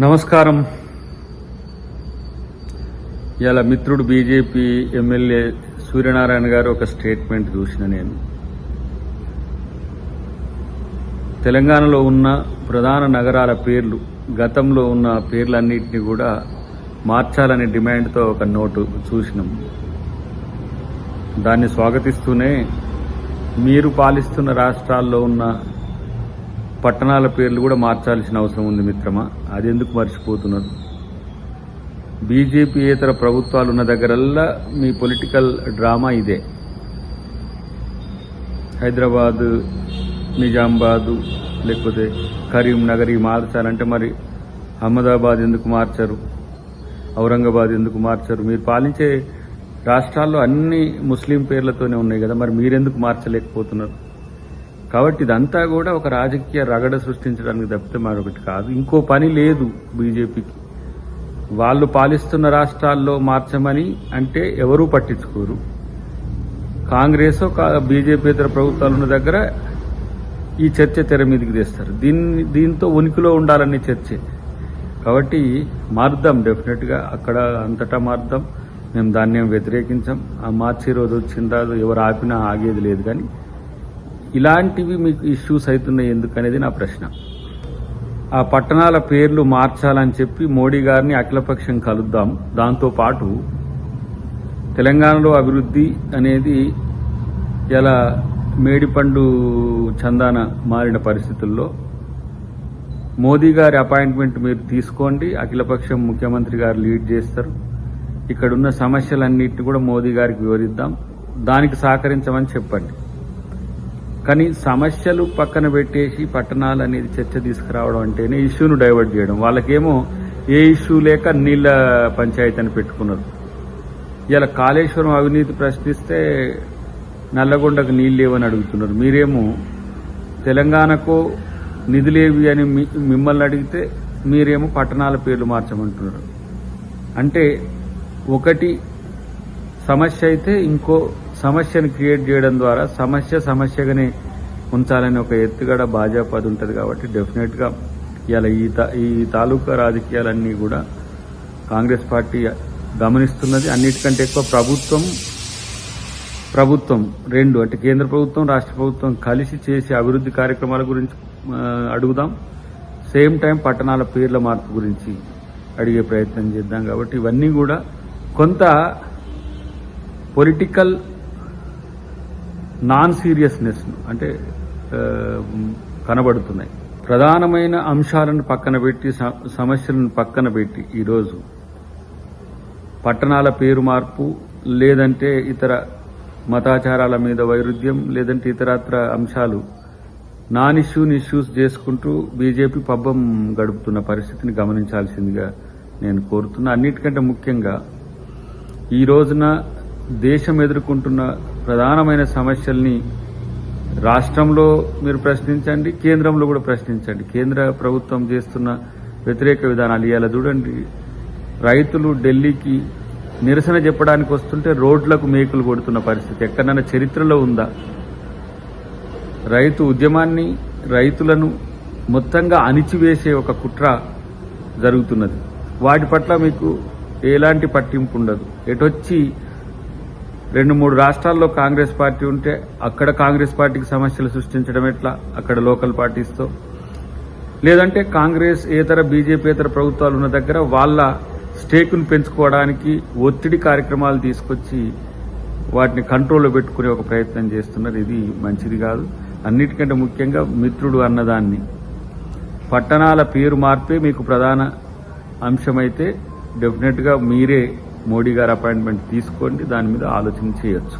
నమస్కారం. ఇలా మిత్రుడు బీజేపీ ఎమ్మెల్యే సూర్యనారాయణ గారు ఒక స్టేట్మెంట్ చూసిన నేను. తెలంగాణలో ఉన్న ప్రధాన నగరాల పేర్లు గతంలో ఉన్న పేర్లన్నింటినీ కూడా మార్చాలనే డిమాండ్తో ఒక నోటు చూసినాం. దాన్ని స్వాగతిస్తూనే మీరు పాలిస్తున్న రాష్ట్రాల్లో ఉన్న పట్టణాల పేర్లు కూడా మార్చాల్సిన అవసరం ఉంది మిత్రమా? అది ఎందుకు మర్చిపోతున్నారు? బీజేపీ ఇతర ప్రభుత్వాలు ఉన్న దగ్గరల్లా మీ పొలిటికల్ డ్రామా ఇదే. హైదరాబాద్ నిజామాబాదు లేకపోతే కరీంనగర్ ఈ మార్చాలంటే మరి అహ్మదాబాద్ ఎందుకు మార్చరు? ఔరంగాబాద్ ఎందుకు మార్చరు? మీరు పాలించే రాష్ట్రాల్లో అన్ని ముస్లిం పేర్లతోనే ఉన్నాయి కదా మరి మీరెందుకు మార్చలేకపోతున్నారు? కాబట్టి ఇదంతా కూడా ఒక రాజకీయ రగడ సృష్టించడానికి తప్పితే మరొకటి కాదు. ఇంకో పని లేదు బీజేపీకి. వాళ్ళు పాలిస్తున్న రాష్ట్రాల్లో మార్చమని అంటే ఎవరూ పట్టించుకోరు. కాంగ్రెస్ బీజేపీ ఇతర ప్రభుత్వాలు ఉన్న దగ్గర ఈ చర్చ తెర మీదకి తెస్తారు. దీన్ని దీంతో ఉనికిలో ఉండాలనే చర్చే. కాబట్టి మారుద్దాం డెఫినెట్గా. అక్కడ అంతటా మారుద్దాం. మేము దాన్ని వ్యతిరేకించాం. ఆ మార్చి రోజు వచ్చిందా ఎవరు ఆపినా ఆగేది లేదు కానీ ఇలాంటివి మీకు ఇష్యూస్ అవుతున్నాయి ఎందుకనేది నా ప్రశ్న. ఆ పట్టణాల పేర్లు మార్చాలని చెప్పి మోడీ గారిని అఖిలపక్షం కలుద్దాం. దాంతో పాటు తెలంగాణలో అభివృద్ధి అనేది ఇలా మేడిపండు చందాన మారిన పరిస్థితుల్లో మోదీ గారి అపాయింట్మెంట్ మీరు తీసుకోండి. అఖిలపక్షం ముఖ్యమంత్రి గారు లీడ్ చేస్తారు. ఇక్కడున్న సమస్యలన్నింటినీ కూడా మోదీ గారికి వివరిద్దాం. దానికి సహకరించమని చెప్పండి. కానీ సమస్యలు పక్కన పెట్టేసి పట్టణాలు అనేది చర్చ తీసుకురావడం అంటేనే ఇష్యూను డైవర్ట్ చేయడం. వాళ్ళకేమో ఏ ఇష్యూ లేక నీళ్ళ పంచాయతీ అని పెట్టుకున్నారు. ఇలా కాళేశ్వరం అవినీతి ప్రశ్నిస్తే నల్లగొండకు నీళ్ళు లేవని అడుగుతున్నారు. మీరేమో తెలంగాణకు నిధులేవి అని మిమ్మల్ని అడిగితే మీరేమో పట్టణాల పేర్లు మార్చమంటున్నారు. అంటే ఒకటి సమస్య అయితే ఇంకో సమస్యను క్రియేట్ చేయడం ద్వారా సమస్య సమస్యగానే ఉంచాలని ఒక ఎత్తుగడ భాజపాది ఉంటుంది కాబట్టి డెఫినెట్గా ఇలా ఈ ఈ తాలూకా రాజకీయాలన్నీ కూడా కాంగ్రెస్ పార్టీ గమనిస్తున్నది. అన్నిటికంటే ఎక్కువ ప్రభుత్వం ప్రభుత్వం రెండు అంటే కేంద్ర ప్రభుత్వం రాష్ట్ర ప్రభుత్వం కలిసి చేసే అభివృద్ధి కార్యక్రమాల గురించి అడుగుదాం. సేమ్ టైం పట్టణాల పేర్ల మార్పు గురించి అడిగే ప్రయత్నం చేద్దాం కాబట్టి ఇవన్నీ కూడా కొంత పొలిటికల్ నాన్ సీరియస్నెస్ అంటే కనబడుతున్నాయి. ప్రధానమైన అంశాలను పక్కన పెట్టి సమస్యలను పక్కన పెట్టి ఈరోజు పట్టణాల పేరు మార్పు లేదంటే ఇతర మతాచారాల మీద వైరుధ్యం లేదంటే ఇతరత్ర అంశాలు నాన్ ఇష్యూని ఇష్యూస్ చేసుకుంటూ బీజేపీ పబ్బం గడుపుతున్న పరిస్థితిని గమనించాల్సిందిగా నేను కోరుతున్నా. అన్నిటికంటే ముఖ్యంగా ఈ రోజున దేశం ఎదుర్కొంటున్న ప్రధానమైన సమస్యల్ని రాష్ట్రంలో మీరు ప్రశ్నించండి కేంద్రంలో కూడా ప్రశ్నించండి. కేంద్ర ప్రభుత్వం చేస్తున్న వ్యతిరేక విధానాలు ఇవాళ చూడండి. రైతులు ఢిల్లీకి నిరసన చెప్పడానికి వస్తుంటే రోడ్లకు మేకులు కొడుతున్న పరిస్థితి ఎక్కడైనా చరిత్రలో ఉందా? రైతు ఉద్యమాన్ని రైతులను మొత్తంగా అణిచివేసే ఒక కుట్ర జరుగుతున్నది. వాటి పట్ల మీకు ఎలాంటి పట్టింపు ఉండదు. ఎటొచ్చి రెండు మూడు రాష్ట్రాల్లో కాంగ్రెస్ పార్టీ ఉంటే అక్కడ కాంగ్రెస్ పార్టీకి సమస్యలు సృష్టించడం ఎట్లా? అక్కడ లోకల్ పార్టీస్తో. లేదంటే కాంగ్రెస్ ఏతర బీజేపీతర ప్రభుత్వాలు ఉన్న దగ్గర వాళ్ళ స్టేకును పెంచుకోవడానికి ఒత్తిడి కార్యక్రమాలు తీసుకొచ్చి వాటిని కంట్రోల్లో పెట్టుకునే ఒక ప్రయత్నం చేస్తున్నారు. ఇది మంచిది కాదు. అన్నిటికంటే ముఖ్యంగా మిత్రుడు అన్నదాన్ని. పట్టణాల పేరు మార్పే మీకు ప్రధాన అంశమైతే డెఫినెట్గా మీరే మోడీ గారి అపాయింట్మెంట్ తీసుకోండి దాని మీద ఆలోచన చేయొచ్చు.